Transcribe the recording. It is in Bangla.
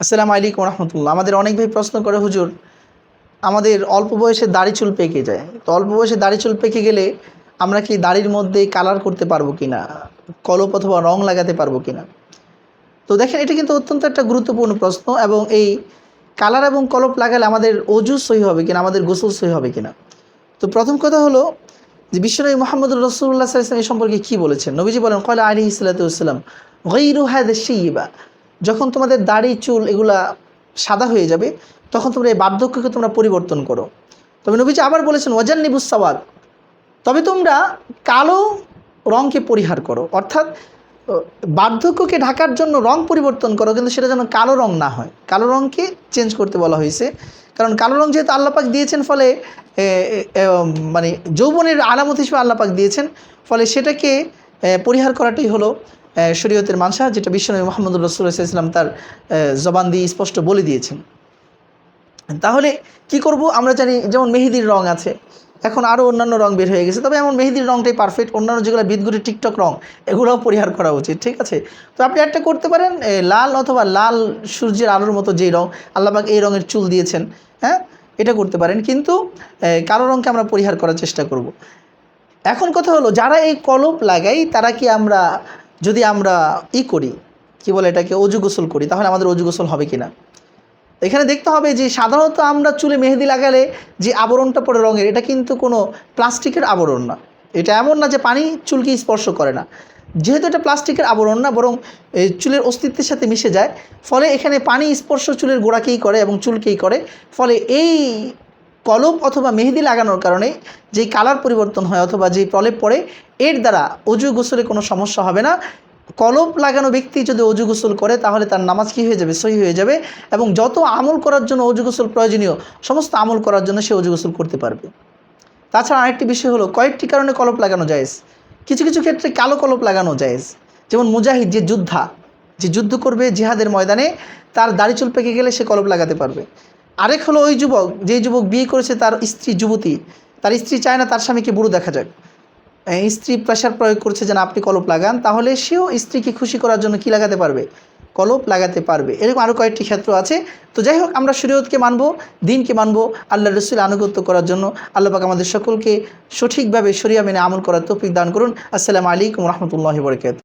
আসসালামু আলাইকুম রহমতুল্লাহ। আমাদের অনেক ভাই প্রশ্ন করে, হুজুর, আমাদের অল্প বয়সে দাড়ি চুল পেকে যায়। তো অল্প বয়সে দাড়ি চুল পেকে গেলে আমরা কি দাড়ির মধ্যে কালার করতে পারব কি না কলপ অথবা রং লাগাতে পারব কি না তো দেখেন, এটা কিন্তু অত্যন্ত একটা গুরুত্বপূর্ণ প্রশ্ন এবং এই কালার এবং কলপ লাগালে আমাদের অজু সহি হবে কিনা, আমাদের গোসল সহি হবে কিনা? তো প্রথম কথা হলো যে বিশ্বনবী মোহাম্মদ রসুল্লাহ সাল্লাম এই সম্পর্কে কী বলেছেন? নবীজি বলেন কয়লা আলী ইসলাতাম গৈরু হায়দ শিবা। যখন তোমাদের দাড়ি, চুল এগুলা সাদা হয়ে যাবে, তখন তোমরা এই বার্ধক্যকে তোমরা পরিবর্তন করো। তবে নবীজি আবার বলেছেন ওয়াজান নিবুসাওয়াদ তবে তোমরা কালো রঙকে পরিহার করো। অর্থাৎ বার্ধক্যকে ঢাকার জন্য রং পরিবর্তন করো, কিন্তু সেটা যেন কালো রং না হয়। কালো রঙকে চেঞ্জ করতে বলা হয়েছে। কারণ কালো রং যেহেতু আল্লাপাক দিয়েছেন, ফলে মানে যৌবনের আলামত হিসেবে আল্লাপাক দিয়েছেন, ফলে সেটাকে পরিহার করাটাই হলো শরীয়তের মানসা, যেটা বিশ্বনবী মোহাম্মদ রসুল্লাহ ইসলাম তার জবান দিয়ে স্পষ্ট বলে দিয়েছেন। তাহলে কি করব? আমরা জানি যেমন মেহেদির রং আছে, এখন আরও অন্যান্য রং বের হয়ে গেছে, তবে এমন মেহেদির রংটাই পারফেক্ট অন্যান্য যেগুলো বিদগুড়ি টিকটক রং, এগুলোও পরিহার করা উচিত, ঠিক আছে? তো আপনি একটা করতে পারেন লাল অথবা লাল সূর্যের আলোর মতো যেই রং আল্লাহবাক এই রঙের চুল দিয়েছেন হ্যাঁ? এটা করতে পারেন, কিন্তু কালো রঙকে আমরা পরিহার করার চেষ্টা করব। এখন কথা হলো, যারা এই কলপ লাগাই, তারা কি আমরা যদি আমরা ই করি, কি বলে এটাকে, অজু গোসল করি, তাহলে আমাদের অজু গোসল হবে কিনা? এখানে দেখতে হবে যে সাধারণত আমরা চুলে মেহেদি লাগালে যে আবরণটা পড়ে রঙের, এটা কিন্তু কোনো প্লাস্টিকের আবরণ না। এটা এমন না যে পানি চুলকে স্পর্শ করে না। যেহেতু এটা প্লাস্টিকের আবরণ না, বরং চুলের অস্তিত্বের সাথে মিশে যায়, ফলে এখানে পানি স্পর্শ চুলের গোড়াকেই করে এবং চুলকেই করে। ফলে এই কলম অথবা মেহেদি লাগানোর কারণে যেই কালার পরিবর্তন হয় অথবা যেই প্রলেপ পড়ে, এর দ্বারা অজু গোসলে কোনো সমস্যা হবে না। কলপ লাগানো ব্যক্তি যদি অজু গোসল করে, তাহলে তার নামাজ কী হয়ে যাবে? সহি হয়ে যাবে এবং যত আমল করার জন্য অজু গোসল প্রয়োজনীয়, সমস্ত আমল করার জন্য সে অজু গোসল করতে পারবে। তাছাড়া আরেকটি বিষয় হলো, কয়েকটি কারণে কলপ লাগানো যায় কিছু কিছু ক্ষেত্রে কালো কলপ লাগানো যায় যেমন মুজাহিদ যে যোদ্ধা, যে যুদ্ধ করবে জিহাদের ময়দানে, তার দাড়ি চুল পেকে গেলে সে কলপ লাগাতে পারবে। আরেক হলো ওই যুবক যেই যুবক বিয়ে করেছে তার স্ত্রী যুবতী, তার স্ত্রী চায় না তার স্বামীকে বুড়ো দেখা যাক। স্ত্রী প্রেশার প্রয়োগ করছে যেন আপনি কলপ লাগান, তাহলে সেও স্ত্রীকে খুশি করার জন্য কি লাগাতে পারবে? কলপ লাগাতে পারবে। এরকম আরও কয়েকটি ক্ষেত্র আছে। তো যাই হোক, আমরা শরীয়তকে মানব, দিনকে মানব আল্লাহ রসুল আনুগত্য করার জন্য আল্লাহ পাক আমাদের সকলকে সঠিকভাবে শরিয়া মেনে আমল করার তৌফিক দান করুন। আসসালামু আলাইকুম রহমতুল্লাহ বরকাত